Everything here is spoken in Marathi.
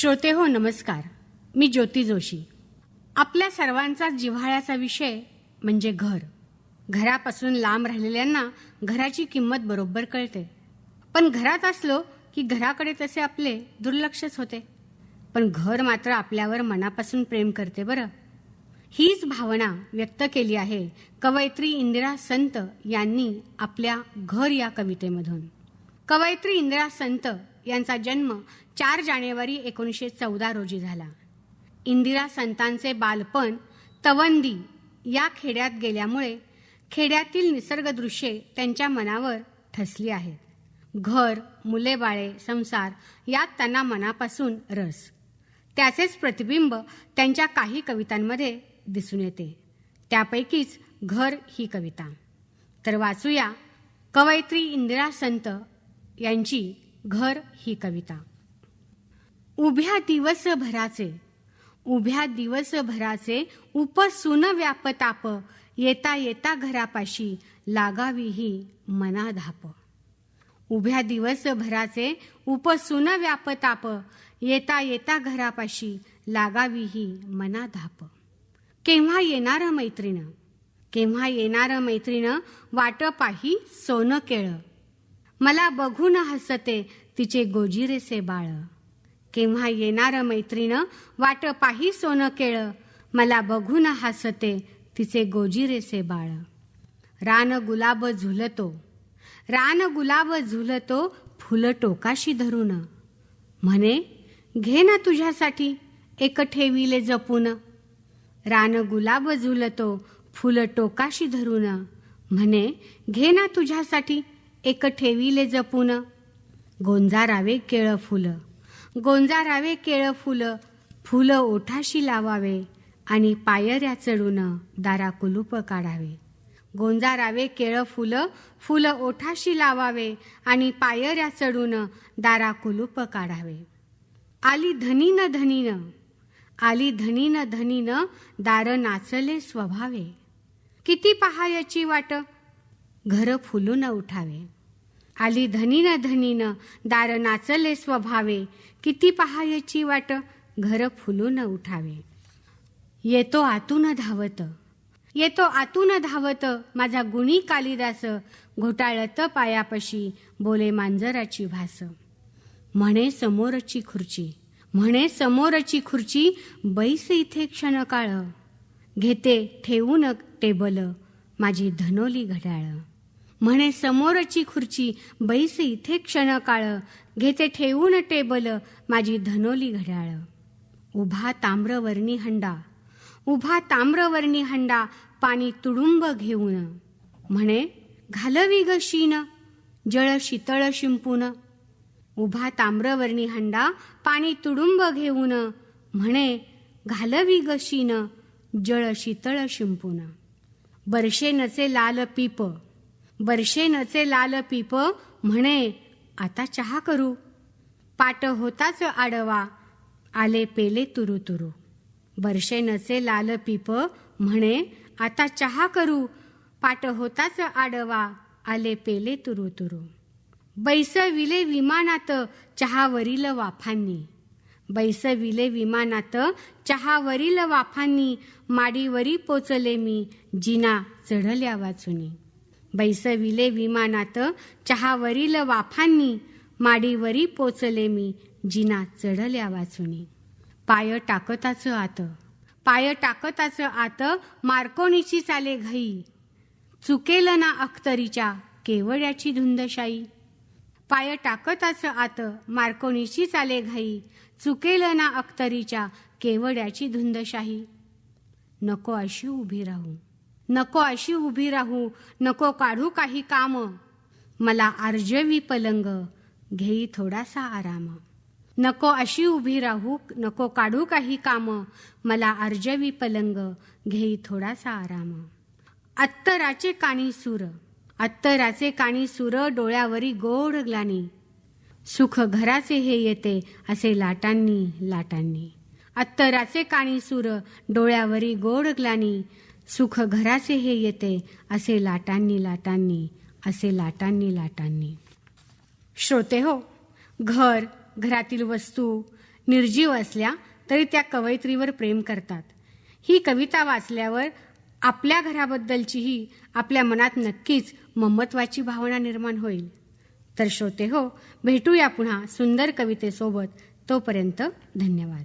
श्रोते हो नमस्कार. मी ज्योती जोशी. आपल्या सर्वांचा जिव्हाळ्याचा विषय म्हणजे घर. घरापासून लांब राहिलेल्यांना घराची किंमत बरोबर कळते. पण घरात असलो की घराकडे तसे आपले दुर्लक्षच होते. पण घर मात्र आपल्यावर मनापासून प्रेम करते बरं. हीच भावना व्यक्त केली आहे कवयित्री इंदिरा संत यांनी आपल्या घर या कवितेमधून. कवयित्री इंदिरा संत यांचा जन्म चार जानेवारी एकोणीसशे चौदा रोजी झाला. इंदिरा संतांचे बालपण तवंदी या खेड्यात गेल्यामुळे खेड्यातील निसर्गदृश्ये त्यांच्या मनावर ठसली आहेत. घर मुले बाळे संसार यात त्यांना मनापासून रस. त्याचेच प्रतिबिंब त्यांच्या काही कवितांमध्ये दिसून येते. त्यापैकीच घर ही कविता. तर वाचूया कवयित्री इंदिरा संत यांची घर ही कविता. उभ्या दिवसभराचे उभ्या दिवसभराचे उपसून व्यापताप येता येता घरापाशी लागावी ही मनाधाप. उभ्या दिवसभराचे उपसून व्यापताप येता येता घरापाशी लागावी ही मनाधाप. केव्हा येणार मैत्रीण? केव्हा येणार मैत्रीण? वाट पाही सोनं केळं. मला बघून हसते तिचे गोजिरेसे बाळ. केव्हा येणार मैत्रीण? वाट पाही सोनं केळ. मला बघून हसते तिचे गोजिरेसे बाळ. रान गुलाब झुलतो. रान गुलाब झुलतो फुल टोकाशी धरून. म्हणे घे ना तुझ्यासाठी एक ठेविले जपून. रान गुलाब झुलतो फुल टोकाशी धरून. म्हणे घे ना तुझ्यासाठी एक ठेविले जपून गोंजारावे केळ फुल. गोंजारावे केळ फुल फुल ओठाशी लावावे आणि पायऱ्या चढून दारा कुलूप काढावे. गोंजारावे केळ फुल फुल ओठाशी लावावे आणि पायऱ्या चढून दारा कुलूप काढावे. आली धनीन धनीन आली धनीन धनीन दार नाचले स्वभावे. किती पहायची वाट घर फुलून उठावे. आली धनीन धनीन दार नाचले स्वभावे. किती पहायची वाट घर फुलून उठावे. येतो आतून धावत. येतो आतून धावत माझा गुणी कालिदास. घोटाळत पायापशी बोले मांजराची भास. म्हणे समोरची खुर्ची म्हणे समोरची खुर्ची बैस इथे क्षण काळ. घेते ठेवून टेबल माझी धनोली घड्याळ. म्हणे समोरची खुर्ची बैस इथे क्षण काळ घेते ठेवून टेबल माझी धनोली घड्याळ. उभा ताम्रवर्णी हंडा उभा ताम्रवर्णी हंडा पाणी तुडुंब घेऊन म्हणे घालवी ग शीन जळ शीतळ शिंपून. उभा ताम्रवर्णी हंडा पाणी तुडुंब घेऊन म्हणे घालवी ग शीन जळ शीतळ शिंपून. बरशेनचे लाल पीप बरशेनचे लाल पिप म्हणे आता चहा करू. पाट होताच आडवा आले पेले तुरु तुरु बरशेनचे लाल पिप म्हणे आता चहा करू. पाट होताच आडवा आले पेले तुरु तुरु बैसविले विमानात चहावरील वाफांनी. बैसविले विमानात चहावरील वाफांनी माडीवरी पोचले मी जिना चढल्या वाचुनी. बैसविले विमानात चहावरील वाफांनी माडीवरी पोचले मी जिना चढल्या वाचुनी. पाय टाकताच आत. पाय टाकताच आत मार्कोणीची चाले घाई. चुकेल ना अख्तरीच्या केवड्याची धुंदशाई. पाय टाकताच आत मार्कोणीची चाले घाई. चुकेल ना अख्तरीच्या केवड्याची धुंदशाही. नको अशी उभी राहू. नको अशी उभी राहू नको काढू काही काम. मला आर्जवी पलंग घेई थोडासा आराम. नको अशी उभी राहू नको काढू काही काम. मला आर्जवी पलंग घेई थोडासा आराम. अत्तराचे काणी सूर अत्तराचे काणी सूर डोळ्यावरी गोड ग्लानी. सुख घराचे हे येते असे लाटांनी लाटांनी. अत्तराचे काणी सूर डोळ्यावरी गोड ग्लानी. सुख घराचे हे येते असे लाटांनी लाटांनी असे लाटांनी लाटांनी. श्रोते हो घर घरातील वस्तू निर्जीव असल्या तरी त्या कवयित्रीवर प्रेम करतात. ही कविता वाचल्यावर आपल्या घराबद्दलचीही आपल्या मनात नक्कीच ममत्वाची भावना निर्माण होईल. तर श्रोते हो भेटूया पुन्हा सुंदर कवितेसोबत. तोपर्यंत धन्यवाद.